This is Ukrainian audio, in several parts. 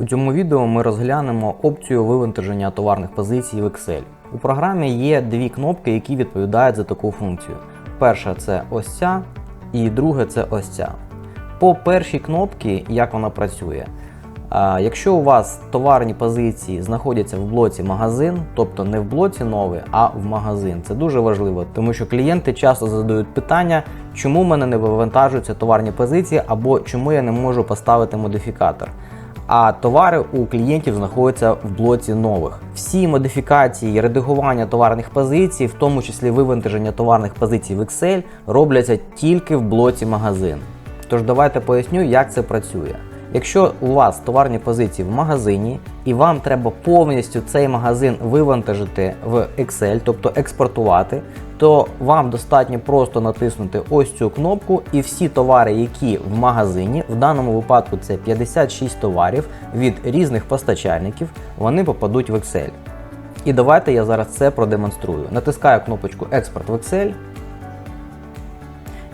У цьому відео ми розглянемо опцію вивантаження товарних позицій в Excel. У програмі є дві кнопки, які відповідають за таку функцію. Перша це ось ця, і друга це ось ця. По першій кнопці, як вона працює. Якщо у вас товарні позиції знаходяться в блоці магазин, тобто не в блоці новий, а в магазин, це дуже важливо, тому що клієнти часто задають питання, чому в мене не вивантажуються товарні позиції або чому я не можу поставити модифікатор. А товари у клієнтів знаходяться в блоці нових. Всі модифікації, редагування товарних позицій, в тому числі вивантаження товарних позицій в Excel, робляться тільки в блоці магазин. Тож давайте поясню, як це працює. Якщо у вас товарні позиції в магазині і вам треба повністю цей магазин вивантажити в Excel, тобто експортувати, то вам достатньо просто натиснути ось цю кнопку, і всі товари, які в магазині, в даному випадку це 56 товарів від різних постачальників, вони попадуть в Excel. І давайте я зараз це продемонструю. Натискаю кнопочку Експорт в Excel.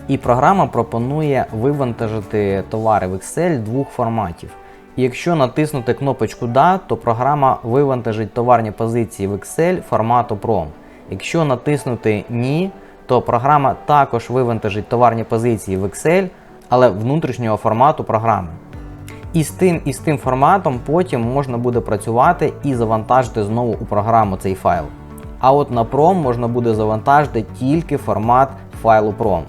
І програма пропонує вивантажити товари в Excel двох форматів. І якщо натиснути кнопочку Да, то програма вивантажить товарні позиції в Excel формату PROM. Якщо натиснути Ні, то програма також вивантажить товарні позиції в Excel, але внутрішнього формату програми. І з тим і з тим форматом потім можна буде працювати і завантажити знову у програму цей файл. А от на PROM можна буде завантажити тільки формат файлу PROM.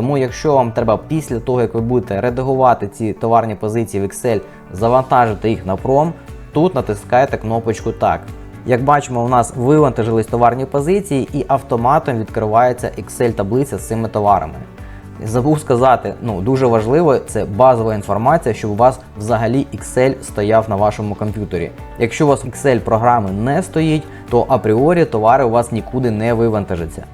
Тому, якщо вам треба після того, як ви будете редагувати ці товарні позиції в Excel, завантажити їх на PROM, тут натискаєте кнопочку Так. Як бачимо, у нас вивантажились товарні позиції і автоматом відкривається Excel-таблиця з цими товарами. Забув сказати, ну дуже важливо, це базова інформація, щоб у вас взагалі Excel стояв на вашому комп'ютері. Якщо у вас Excel програми не стоїть, то апріорі товари у вас нікуди не вивантажаться.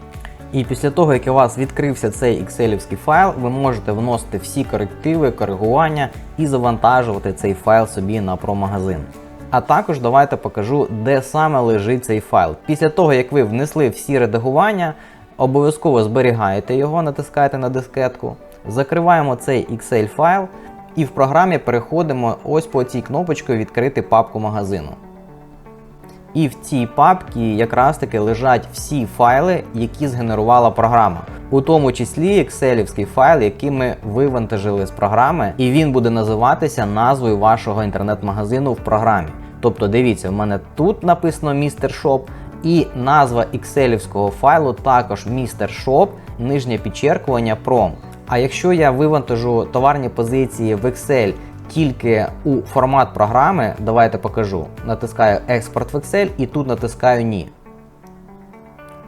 І після того, як у вас відкрився цей екселівський файл, ви можете вносити всі корективи, коригування і завантажувати цей файл собі на промагазин. А також давайте покажу, де саме лежить цей файл. Після того, як ви внесли всі редагування, обов'язково зберігаєте його, натискаєте на дискетку, закриваємо цей Excel файл і в програмі переходимо ось по цій кнопочці відкрити папку магазину. І в цій папці якраз таки лежать всі файли, які згенерувала програма. У тому числі екселівський файл, який ми вивантажили з програми, і він буде називатися назвою вашого інтернет-магазину в програмі. Тобто, дивіться, в мене тут написано Mr. Shop, і назва екселівського файлу також Mr. Shop, нижнє підчеркування Prom. А якщо я вивантажу товарні позиції в Excel тільки у формат програми, давайте покажу. Натискаю Експорт в Excel і тут натискаю Ні.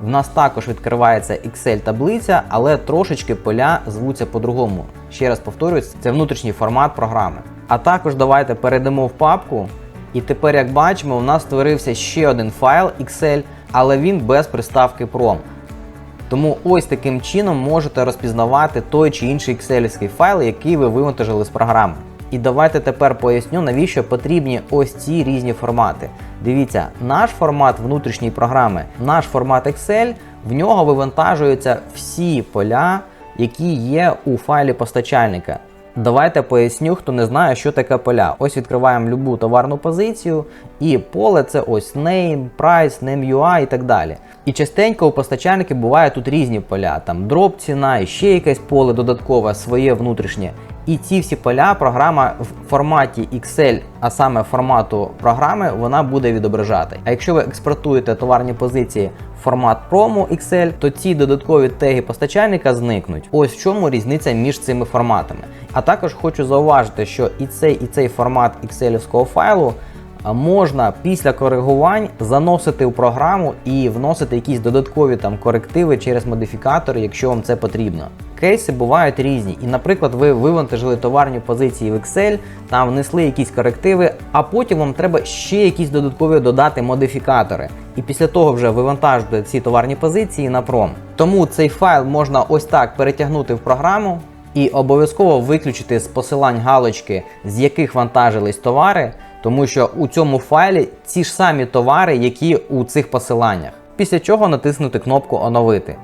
В нас також відкривається Excel-таблиця, але трошечки поля звуться по-другому. Ще раз повторюсь, це внутрішній формат програми. А також давайте перейдемо в папку. І тепер, як бачимо, у нас створився ще один файл Excel, але він без приставки PROM. Тому ось таким чином можете розпізнавати той чи інший екселівський файл, який ви вивантажили з програми. І давайте тепер поясню, навіщо потрібні ось ці різні формати. Дивіться, наш формат внутрішньої програми, наш формат Excel, в нього вивантажуються всі поля, які є у файлі постачальника. Давайте поясню, хто не знає, що таке поля. Ось відкриваємо любу товарну позицію, і поле це ось name, price, name UI і так далі. І частенько у постачальників буває тут різні поля, там дроп ціна і ще якесь поле додаткове, своє внутрішнє. І ці всі поля програма в форматі Excel, а саме формату програми, вона буде відображати. А якщо ви експортуєте товарні позиції в формат промо Excel, то ці додаткові теги постачальника зникнуть. Ось в чому різниця між цими форматами. А також хочу зауважити, що і цей і цей формат Excel файлу можна після коригувань заносити в програму і вносити якісь додаткові там корективи через модифікатори, якщо вам це потрібно. Кейси бувають різні, і, наприклад, ви вивантажили товарні позиції в Excel, там внесли якісь корективи, а потім вам треба ще якісь додаткові додати модифікатори. І після того вже вивантажити ці товарні позиції на пром. Тому цей файл можна ось так перетягнути в програму і обов'язково виключити з посилань галочки, з яких вантажились товари, тому що у цьому файлі ті ж самі товари, які у цих посиланнях. Після чого натиснути кнопку Оновити.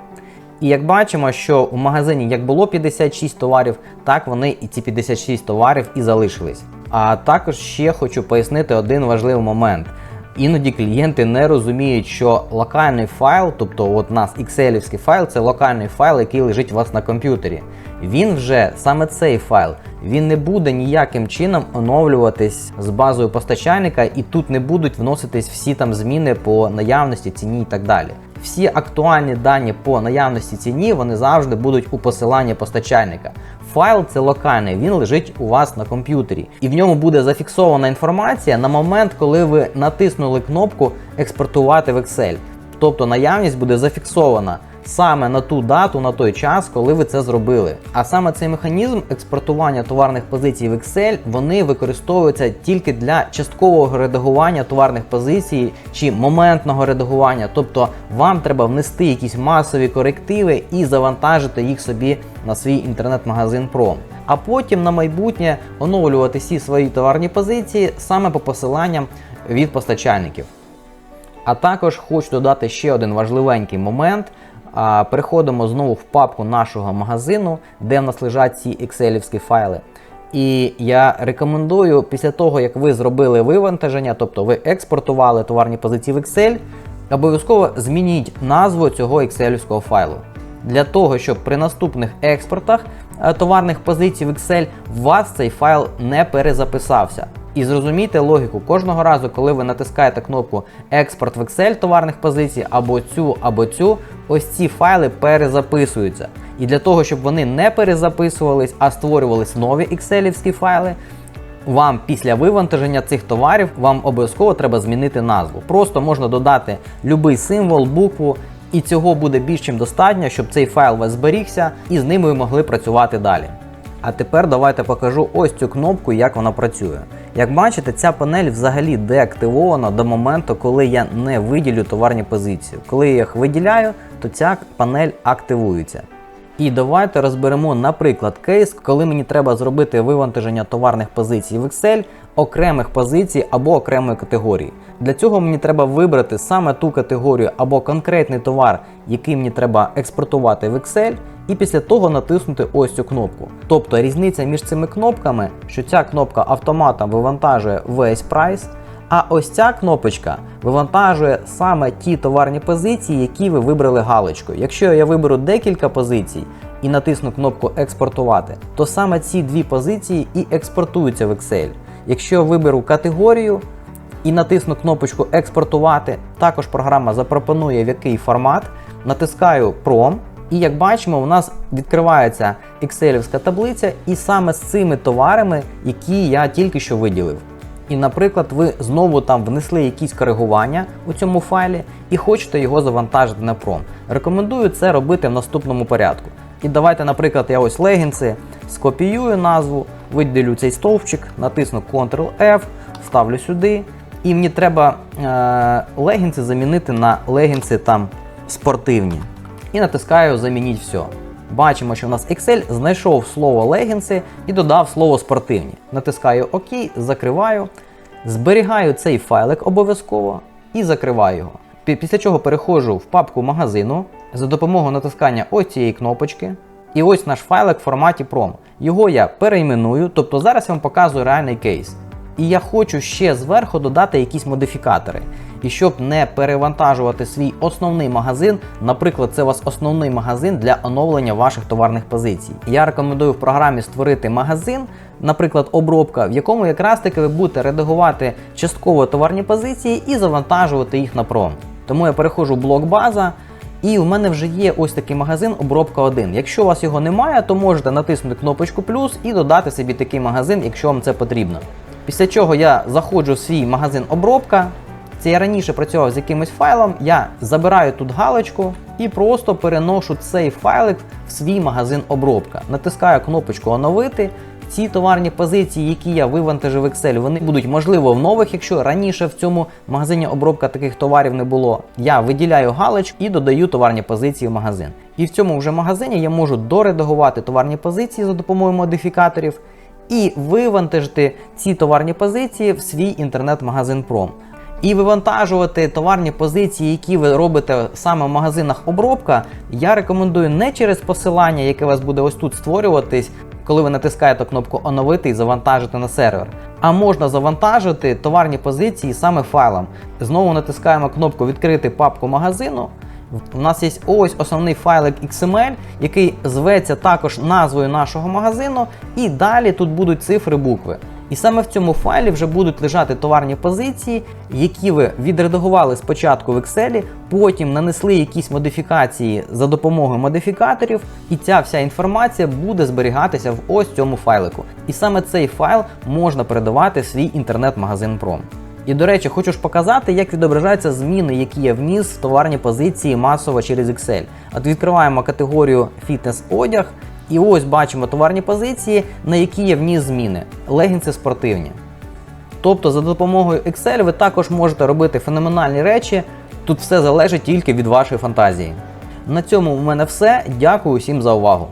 І як бачимо, що у магазині як було 56 товарів, так вони і ці 56 товарів і залишились. А також ще хочу пояснити один важливий момент. Іноді клієнти не розуміють, що локальний файл, тобто от у нас Excel файл, це локальний файл, який лежить у вас на комп'ютері. Він вже саме цей файл, він не буде ніяким чином оновлюватись з базою постачальника, і тут не будуть вноситись всі там зміни по наявності, ціні і так далі. Всі актуальні дані по наявності ціні вони завжди будуть у посиланні постачальника. Файл це локальний, він лежить у вас на комп'ютері, і в ньому буде зафіксована інформація на момент, коли ви натиснули кнопку експортувати в Excel. Тобто наявність буде зафіксована саме на ту дату, на той час, коли ви це зробили. А саме цей механізм експортування товарних позицій в Excel вони використовуються тільки для часткового редагування товарних позицій чи моментного редагування. Тобто вам треба внести якісь масові корективи і завантажити їх собі на свій інтернет-магазин Prom. А потім на майбутнє оновлювати всі свої товарні позиції саме по посиланням від постачальників. А також хочу додати ще один важливенький момент. Переходимо знову в папку нашого магазину, де в нас лежать ці екселівські файли. І я рекомендую після того, як ви зробили вивантаження, тобто ви експортували товарні позиції в Excel, обов'язково змініть назву цього екселівського файлу. Для того, щоб при наступних експортах е, товарних позицій в Excel у вас цей файл не перезаписався. І зрозумійте логіку, кожного разу, коли ви натискаєте кнопку Експорт в Excel товарних позицій, або цю, або цю, ось ці файли перезаписуються. І для того, щоб вони не перезаписувались, а створювались нові екселівські файли, вам після вивантаження цих товарів вам обов'язково треба змінити назву. Просто можна додати будь-який символ, букву, і цього буде більш чим достатньо, щоб цей файл у вас зберігся і з ним ви могли працювати далі. А тепер давайте покажу ось цю кнопку, як вона працює. Як бачите, ця панель взагалі деактивована до моменту, коли я не виділю товарні позиції. Коли я їх виділяю, то ця панель активується. І давайте розберемо, наприклад, кейс, коли мені треба зробити вивантаження товарних позицій в Excel, окремих позицій або окремої категорії. Для цього мені треба вибрати саме ту категорію або конкретний товар, який мені треба експортувати в Excel, і після того натиснути ось цю кнопку. Тобто різниця між цими кнопками, що ця кнопка автоматом вивантажує весь прайс. А ось ця кнопочка вивантажує саме ті товарні позиції, які ви вибрали галочкою. Якщо я виберу декілька позицій і натисну кнопку експортувати, то саме ці дві позиції і експортуються в Excel. Якщо я виберу категорію і натисну кнопочку експортувати, також програма запропонує в який формат, натискаю Prom. І як бачимо, у нас відкривається Excelівська таблиця, і саме з цими товарами, які я тільки що виділив. І, наприклад, ви знову там внесли якісь коригування у цьому файлі і хочете його завантажити на пром. Рекомендую це робити в наступному порядку. І давайте, наприклад, я ось легінси скопіюю назву, виділю цей стовпчик, натисну Ctrl-F, ставлю сюди. І мені треба е- легінси замінити на легінси там спортивні. І натискаю Замініть все. Бачимо, що в нас Excel знайшов слово легінси і додав слово спортивні. Натискаю ОК, закриваю, зберігаю цей файлик обов'язково і закриваю його. Після чого переходжу в папку магазину за допомогою натискання ось цієї кнопочки. І ось наш файлик в форматі PROM. Його я перейменую, тобто зараз я вам показую реальний кейс. І я хочу ще зверху додати якісь модифікатори. І щоб не перевантажувати свій основний магазин, наприклад, це у вас основний магазин для оновлення ваших товарних позицій. Я рекомендую в програмі створити магазин, наприклад, обробка, в якому якраз таки ви будете редагувати частково товарні позиції і завантажувати їх на пром. Тому я переходжу в блок база. І у мене вже є ось такий магазин обробка 1. Якщо у вас його немає, то можете натиснути кнопочку плюс і додати собі такий магазин, якщо вам це потрібно. Після чого я заходжу в свій магазин обробка. Це я раніше працював з якимось файлом, я забираю тут галочку і просто переношу цей файлик в свій магазин обробка. Натискаю кнопочку Оновити. Ці товарні позиції, які я вивантажив в Excel, вони будуть можливо в нових, якщо раніше в цьому магазині обробка таких товарів не було. Я виділяю галочку і додаю товарні позиції в магазин. І в цьому вже магазині я можу доредагувати товарні позиції за допомогою модифікаторів і вивантажити ці товарні позиції в свій інтернет-магазин Prom. І вивантажувати товарні позиції, які ви робите саме в магазинах обробка, я рекомендую не через посилання, яке у вас буде ось тут створюватись, коли ви натискаєте кнопку оновити і завантажити на сервер. А можна завантажити товарні позиції саме файлом. Знову натискаємо кнопку Відкрити папку магазину. У нас є ось основний файлик XML, який зветься також назвою нашого магазину, і далі тут будуть цифри букви. І саме в цьому файлі вже будуть лежати товарні позиції, які ви відредагували спочатку в Excel, потім нанесли якісь модифікації за допомогою модифікаторів, і ця вся інформація буде зберігатися в ось цьому файлику. І саме цей файл можна передавати в свій інтернет-магазин Prom. І до речі, хочу ж показати, як відображаються зміни, які я вніс в товарні позиції масово через Excel. От відкриваємо категорію фітнес-одяг, і ось бачимо товарні позиції, на які я вніс зміни. Легінси спортивні. Тобто, за допомогою Excel ви також можете робити феноменальні речі. Тут все залежить тільки від вашої фантазії. На цьому у мене все. Дякую всім за увагу.